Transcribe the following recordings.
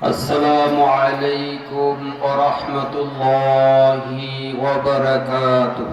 السلام عليكم ورحمة الله وبركاته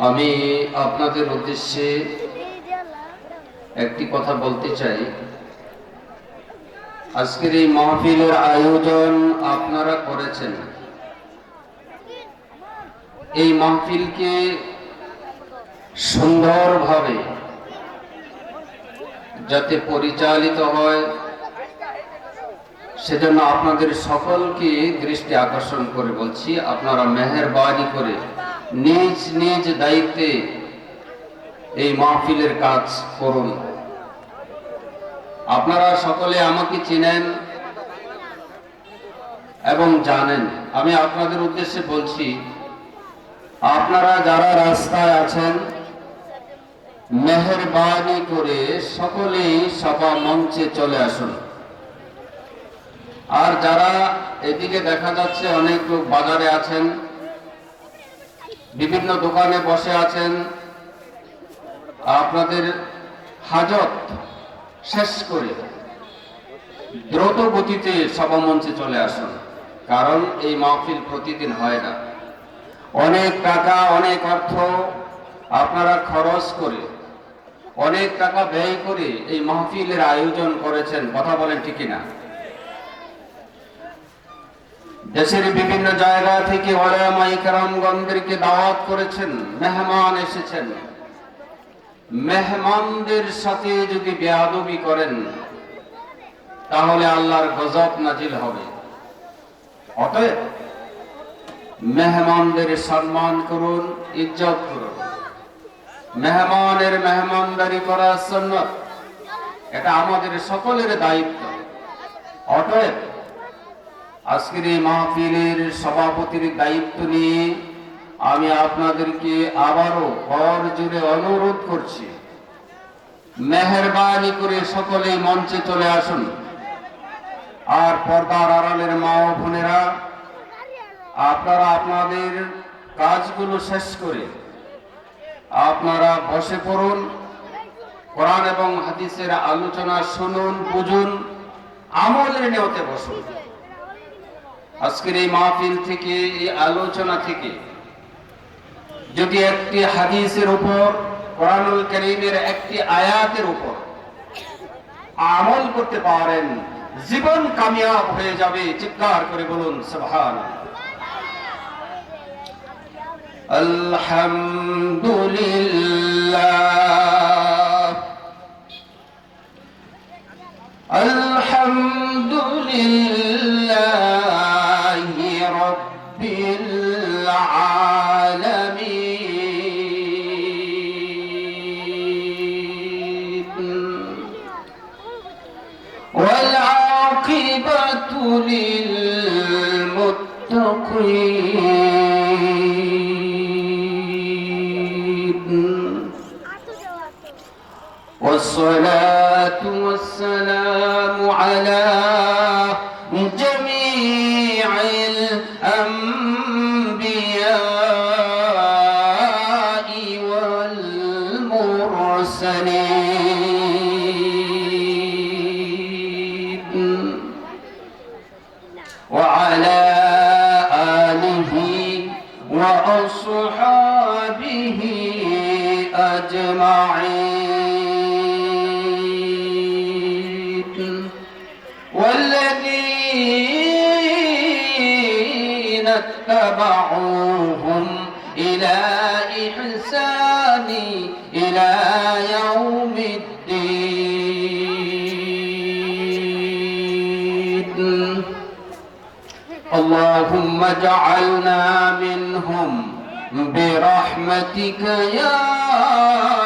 আমি আপনাদের উদ্দেশ্যে একটি কথা বলতে চাই আজকের এই মাহফিলের আয়োজন আপনারা করেছেন এই মাহফিলকে সুন্দরভাবে যাতে পরিচালিত হয়, সেজন্য আপনাদের সকলকে দৃষ্টি আকর্ষণ করে বলছি, আপনারা মেহরবানি করে নিজ নিজ দায়িত্বে এই মাহফিলের কাজ করুন। আপনারা সকলে আমাকে চিনেন এবং জানেন। আমি আপনাদের উদ্দেশ্যে বলছি, আপনারা যারা রাস্তায় আছেন মেহরবানি করে সকলেই সভা মঞ্চে চলে আসুন। আর যারা এদিকে দেখা যাচ্ছে, অনেক লোক বাজারে আছেন, বিভিন্ন দোকানে বসে আছেন, আপনাদের হাজত শেষ করে দ্রুত গতিতে সভা মঞ্চে চলে আসুন, কারণ এই মাহফিল প্রতিদিন হয় না। অনেক টাকা, অনেক অর্থ আপনারা খরচ করে অনেক টাকা ব্যয় করে এই মাহফিলের আয়োজন করেছেন, কথা বলেন ঠিকই না দেশের বিভিন্ন জায়গা থেকে ওলামাইকারামগণদেরকে দাওয়াত করেছেন, মেহমান এসেছেন। মেহমানদের সাথে যদি বেয়াদবি করেন, তাহলে আল্লাহর গজব নাজিল হবে। অতএব মেহমানদের সম্মান করুন, ইজ্জত করুন। মেহমানের মেহমানদারি করা সন্ন্যত এটা আমাদের সকলের দায়িত্ব। অতএব আজকের এই মাহফিলের সভাপতির দায়িত্ব নিয়ে আমি আপনাদেরকে আবারও ঘর জুড়ে অনুরোধ করছি, মেহরবানি করে সকলেই মঞ্চে চলে আসুন। আর পর্দার আড়ালের মা ও বোনেরা, আপনারা আপনাদের কাজগুলো শেষ করে আপনারা বসে পড়ুন। কোরআন এবং হাদিসের আলোচনা শুনুন, বুঝুন আমলের নেওতে বসুন। আজকের এই মাহফিল থেকে, এই আলোচনা থেকে যদি একটি হাদিসের উপর, কোরআনুল করিমের একটি আয়াতের উপর আমল করতে পারেন, জীবন কামিয়াব হয়ে যাবে, চিৎকার করে বলুন الحمد لله الحمد لله أجمعين. والذين اتبعوهم إلى إحسان إلى يوم الدين. اللهم اجعلنا منهم برحمتك يا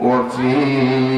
وفي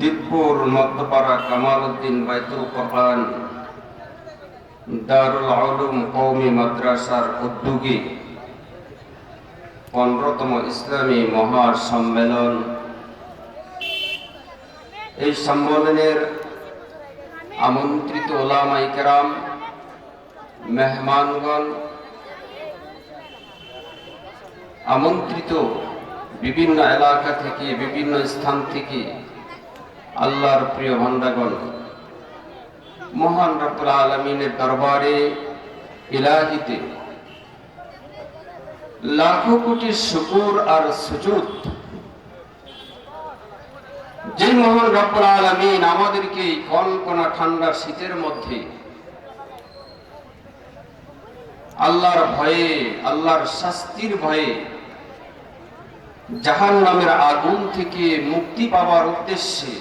দিবপুর মধ্যপাড়া কামাল উদ্দিন বাইতুল কোরআন, দারুল আলম কৌমি মাদ্রাসার উদ্যোগী, পনেরোতম ইসলামী মহাসম্মেলন। এই সম্মেলনের আমন্ত্রিত ওলামাইকেরাম মেহমানগণ আমন্ত্রিত বিভিন্ন এলাকা থেকে, বিভিন্ন স্থান থেকে আল্লাহর প্রিয় ভান্ডাগণ মহান রব্বুল আলমিনের দরবারে ইলাহিতে লাখো কোটি শুকুর আর সুজুদ। যে মহান রব্বুল আলমিন আমাদেরকে কনকনা ঠান্ডা শীতের মধ্যে আল্লাহর ভয়ে, আল্লাহর শাস্তির ভয়ে জাহান নামের আগুন থেকে মুক্তি পাওয়ার উদ্দেশ্যে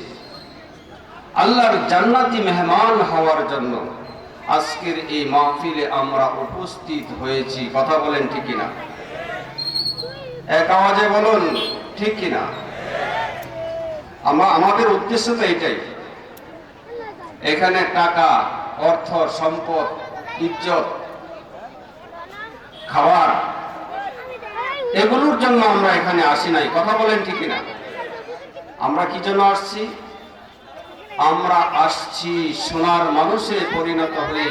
আল্লাহর জান্নাতি মেহমান হওয়ার জন্য আজকের এই মাহফিলে আমরা উপস্থিত হয়েছি। কথা বলেন ঠিক কিনা? এক আওয়াজে বলুন, ঠিক কিনা? আমরা আমাদের উদ্দেশ্য তো এটাই। এখানে টাকা, অর্থ, সম্পদ, ইজ্জত, খাবার এগুলোর জন্য আমরা এখানে আসি নাই। কথা বলেন ঠিক কিনা? আমরা কি জন্য আসছি? আমরা আসছি সোনার মানুষে পরিণত হয়ে।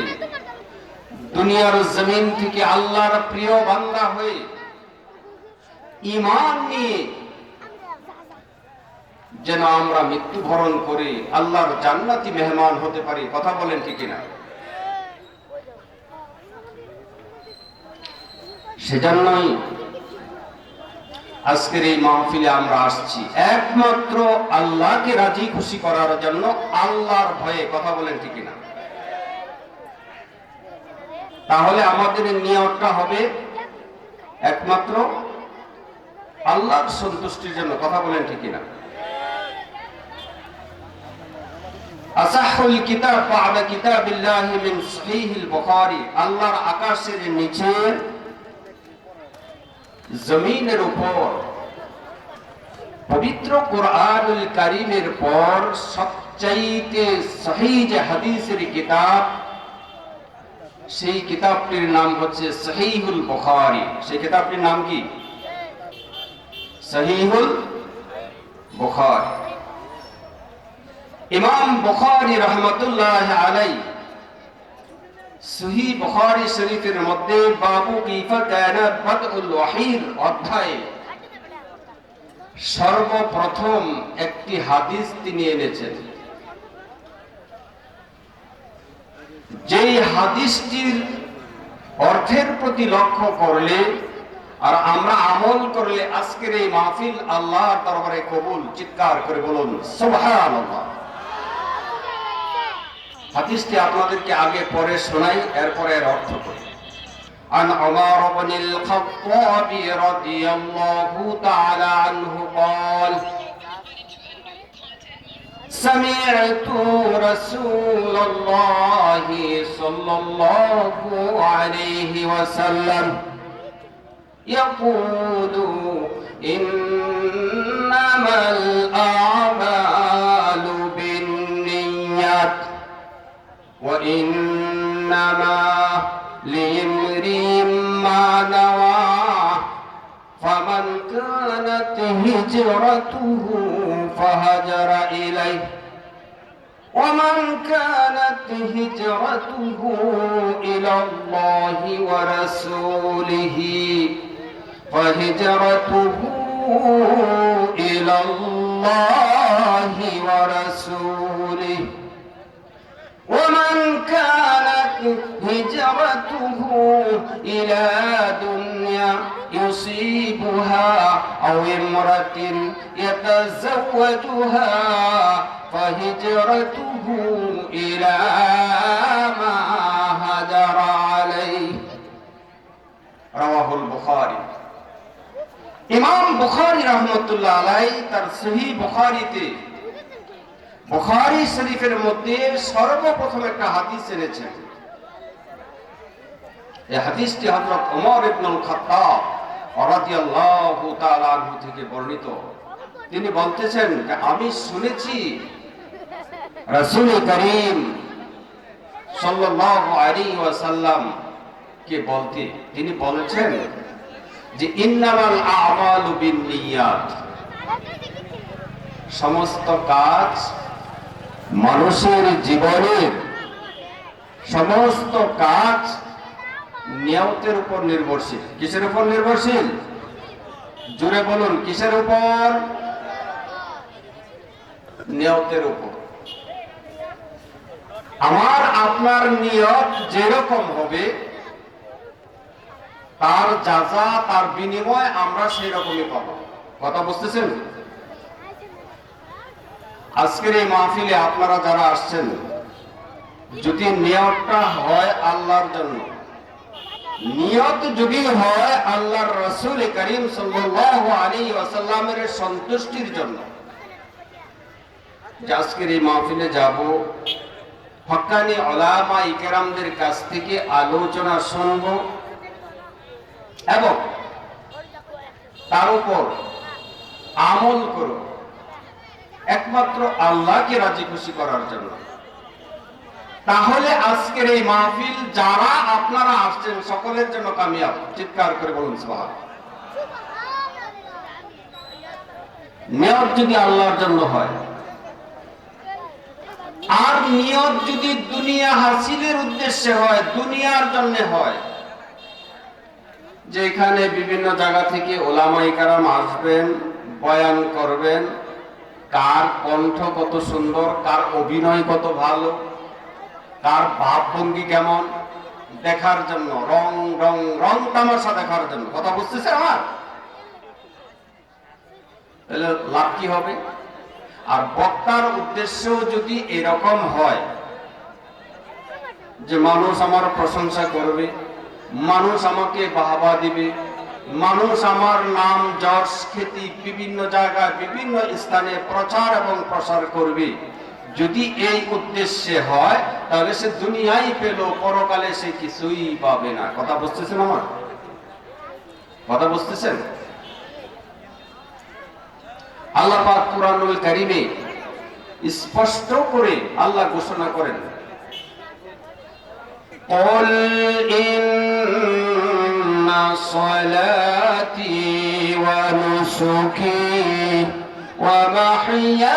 দুনিয়ার জমিন থেকে আল্লাহর প্রিয় বান্দা হয়ে ইমান নিয়ে যেন আমরা মৃত্যুবরণ করে আল্লাহর জান্নাতি মেহমান হতে পারি। কথা বলেন ঠিক কিনা? সেজন্যই আজকের এই মাহফিলে আমরা আসছি। একমাত্র আল্লাহকে রাজি খুশি করার জন্য আল্লাহর ভয়ে কথা বলেন ঠিক না তাহলে আমাদের নিয়তটা হবে একমাত্র আল্লাহর সন্তুষ্টির জন্য কথা বলেন ঠিক না আসাহুল কিতাব বা'দা কিতাবিল্লাহি মিন সহিহিল বুখারী। আল্লাহর আকাশের নিচে জমিনের উপর। পবিত্র কোরআনুল কারিমের পর সবচাইতে সহি হাদিসের কিতাব, সেই কিতাবটির নাম হচ্ছে সহিহুল বুখারী। সেই কিতাবটির নাম কি? সহিহুল বুখারী। ইমাম বুখারী রহমতুল্লাহ আলাই সহি বুখারী শরীফের মধ্যে বাবু কিফা কানা বাদউল ওয়াহির অধ্যায়ে। সর্বপ্রথম একটি হাদিস তিনি এনেছেন। যেই হাদিসটির অর্থের প্রতি লক্ষ্য করলে আর আমরা আমল করলে আজকের এই মাহফিল আল্লাহ দরবারে কবুল, চিৎকার করে বলুন, সুবহানাল্লাহ। হাদিসটি আপনাদেরকে আগে পরে শোনাই এরপরে এর অর্থ করি عن عمر بن الخطاب رضي الله تعالى عنه قال سمعت رسول الله صلى الله عليه وسلم يقول إنما الأعمال وإنما لامرئ ما نوى فمن كانت هجرته فهجر إليه ومن كانت هجرته إلى الله ورسوله فهجرته إلى الله ورسوله ومن كانت هجرته إلى دنيا يصيبها أو امرأة يتزوجها فهجرته إلى ما هجر عليه رواه البخاري ইমাম বুখারী রহমতুল্লাহ আলাই তার সহি বুখারীতে বুখারী শরীফের মধ্যে সর্বপ্রথম একটা হাদিস এনেছেন এই হাদিসটি ওমর ইবনুল খাত্তাব রাদিয়াল্লাহু তাআলা আনহু থেকে বর্ণিত। তিনি বলতেছেন যে, আমি শুনেছি রাসূল করিম সাল্লাল্লাহু আলাইহি ওয়াসাল্লাম কে বলতে, তিনি বলেছেন যে, ইন্নামাল আমালু বিন্নিয়াত সমস্ত কাজ মানুষের জীবনের সমস্ত কাজ নিয়তের উপর নির্ভরশীল। কিসের উপর নির্ভরশীল? জুড়ে বলুন, কিসের উপর? নিয়তের উপর। আমার, আপনার নিয়ত যেরকম হবে, তার যাজা তার বিনিময় আমরা সেই রকমই পাবো। কথা বুঝতেছেন? আজকের এই মাহফিলে আপনারা যারা আসছেন, যদি নিয়তটা হয় আল্লাহর জন্য। নিয়ত যদি হয় আল্লাহর রসুল করিম ওয়াসাল্লামের সন্তুষ্টির জন্য। আজকের এই মাহফিলে যাব হক্কানি ওলামা ইকেরামদের কাছ থেকে আলোচনা শুনব এবং তার উপর আমল করব। একমাত্র আল্লাহকে রাজি খুশি করার জন্য। তাহলে আজকের এই মাহফিল যারা আপনারা আসছেন, সকলের জন্য কামিয়াব। চিৎকার করে বলুন নিয়ত যদি আল্লাহর জন্য হয়, আর নিয়ত যদি দুনিয়া হাসিলের উদ্দেশ্যে হয়, দুনিয়ার জন্য হয় যে এখানে বিভিন্ন জায়গা থেকে ওলামাই কারাম আসবেন, বয়ান করবেন কার কণ্ঠ কত সুন্দর, কার অভিনয় কত ভালো, কার ভাবভঙ্গি কেমন, দেখার জন্য, রং রং রং তামাশা দেখার জন্য, কথা বুঝতেছে আমার? তাহলে লাভ কি হবে? আর বক্তার উদ্দেশ্য যদি এরকম হয়, যে মানুষ আমার প্রশংসা করবে, মানুষ আমাকে বাহবা দিবে মানুষ আমার নাম যশ খ্যাতি বিভিন্ন জায়গায় বিভিন্ন স্থানে প্রচার এবং প্রসার করবে যদি এই উদ্দেশ্যে হয় তাহলে সে দুনিয়াই পেল পরকালে সে কিছুই পাবে না কথা বুঝতেছেন আমার কথা বুঝতেছেন আল্লাহ পাক কুরআনুল কারীমে স্পষ্ট করে আল্লাহ ঘোষণা করেন قل إن صلاتي ونسكي ومحياي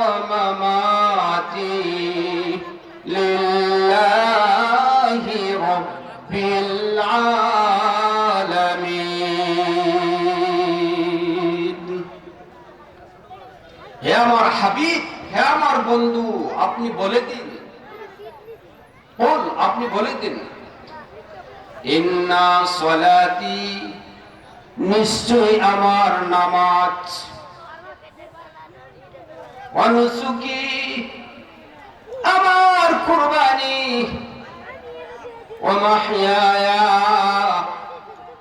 ومماتي لله رب العالمين হে আমার হাবিব হে আমার বন্ধু আপনি বলে দিন বল আপনি বলে দিন ইন্না সলাতি নিশ্চয় আমার নামাজ। অনুসুকি, আমার কুরবানি।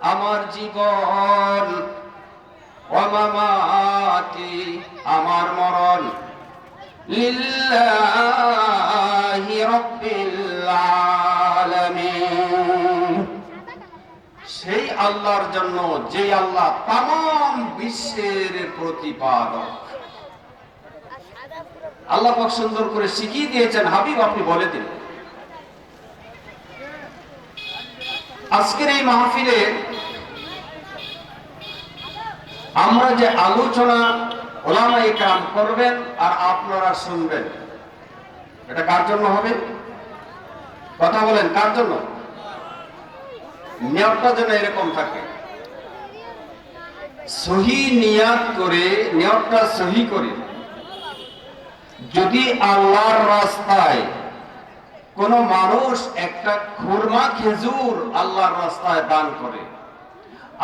আমার জীবন। ও মামাতি, আমার মরণ। লিল্লাহি রাব্বিল আলামিন সেই আল্লাহর জন্য যে আল্লাহ তাম বিশ্বের প্রতিপাদক। আল্লাহ পাক সুন্দর করে শিখিয়ে দিয়েছেন, হাবিব আপনি বলে দিন। আজকের এই মাহফিলে আমরা যে আলোচনা ওলামাই কাম করবেন আর আপনারা শুনবেন, এটা কার জন্য হবে? কথা বলেন, কার জন্য? নিয়তটা যেন এরকম থাকে। সহি নিয়াত করে, নিয়তটা সহি করে। যদি আল্লাহর রাস্তায় কোন মানুষ একটা খুরমা খেজুর আল্লাহর রাস্তায় দান করে,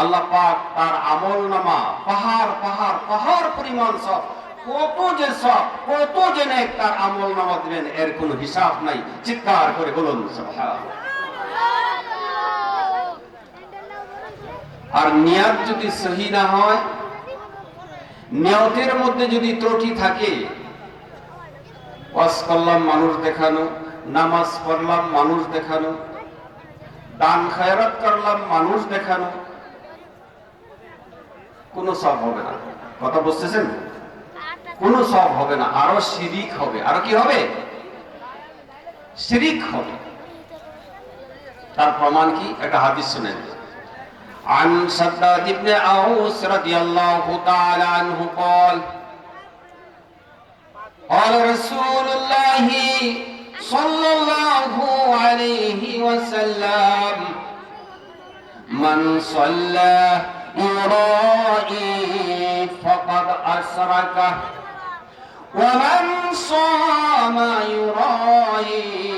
আল্লাহ পাক তার আমল নামা, পাহাড় পাহাড় পাহাড় পরিমাণ সব, কত যে সব, কত যে তার আমল নামা দিবেন, এর কোনো হিসাব নাই। চিৎকার করে বলুন সুবহান আর নিয়াত যদি সহি না হয়, নিয়তের মধ্যে যদি ত্রুটি থাকে, ওয়াজ করলাম, মানুষ দেখানো, নামাজ পড়লাম, মানুষ দেখানো, দান খায়রাত করলাম, মানুষ দেখানো, কোনো সব হবে না। কথা বুঝতেছেন? কোনো সব হবে না, আরও শিরিক হবে। আরও কি হবে? শিরিক হবে। তার প্রমাণ কি? একটা হাদিস শুনেন। عن شداد بن أوس رضي الله تعالى عنه قال قال رسول الله صلى الله عليه وسلم من صلى يرائي فقد أشرك ومن صام يرائي